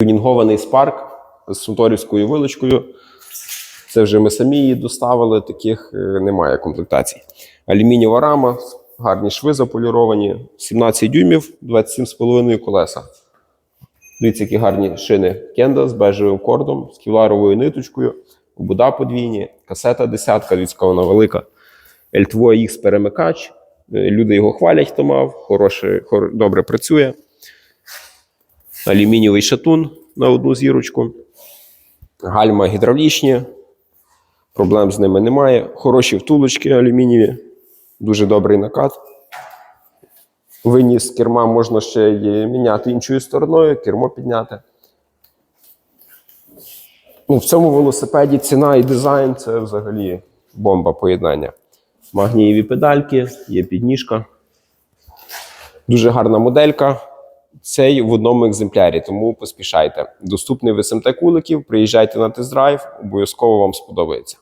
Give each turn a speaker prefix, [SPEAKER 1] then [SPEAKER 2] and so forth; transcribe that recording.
[SPEAKER 1] Тюнінгований спарк з сунторівською вилочкою. Це вже ми самі її доставили, таких е, немає комплектацій. Алюмінієва рама, гарні шви заполіровані, 17 дюймів, 27,5 колеса. Дивіться, які гарні шини Кенда з бежевим кордом, з кевларовою ниточкою, обуда подвійні, касета десятка, яка вона велика. L2 X перемикач. Е, Люди його хвалять, хто мав, хороше, хор, добре працює. Алюмінієвий шатун на одну зірочку. Гальма гідравлічні. Проблем з ними немає. Хороші втулочки алюмінієві. Дуже добрий накат. Виніс керма можна ще й міняти іншою стороною, кермо підняти. Ну, в цьому велосипеді ціна і дизайн це взагалі бомба поєднання. Магнієві педальки, є підніжка. Дуже гарна моделька. Цей в одному екземплярі, тому поспішайте. Доступний в СМТ Куликів. Приїжджайте на тест-драйв, обов'язково вам сподобається.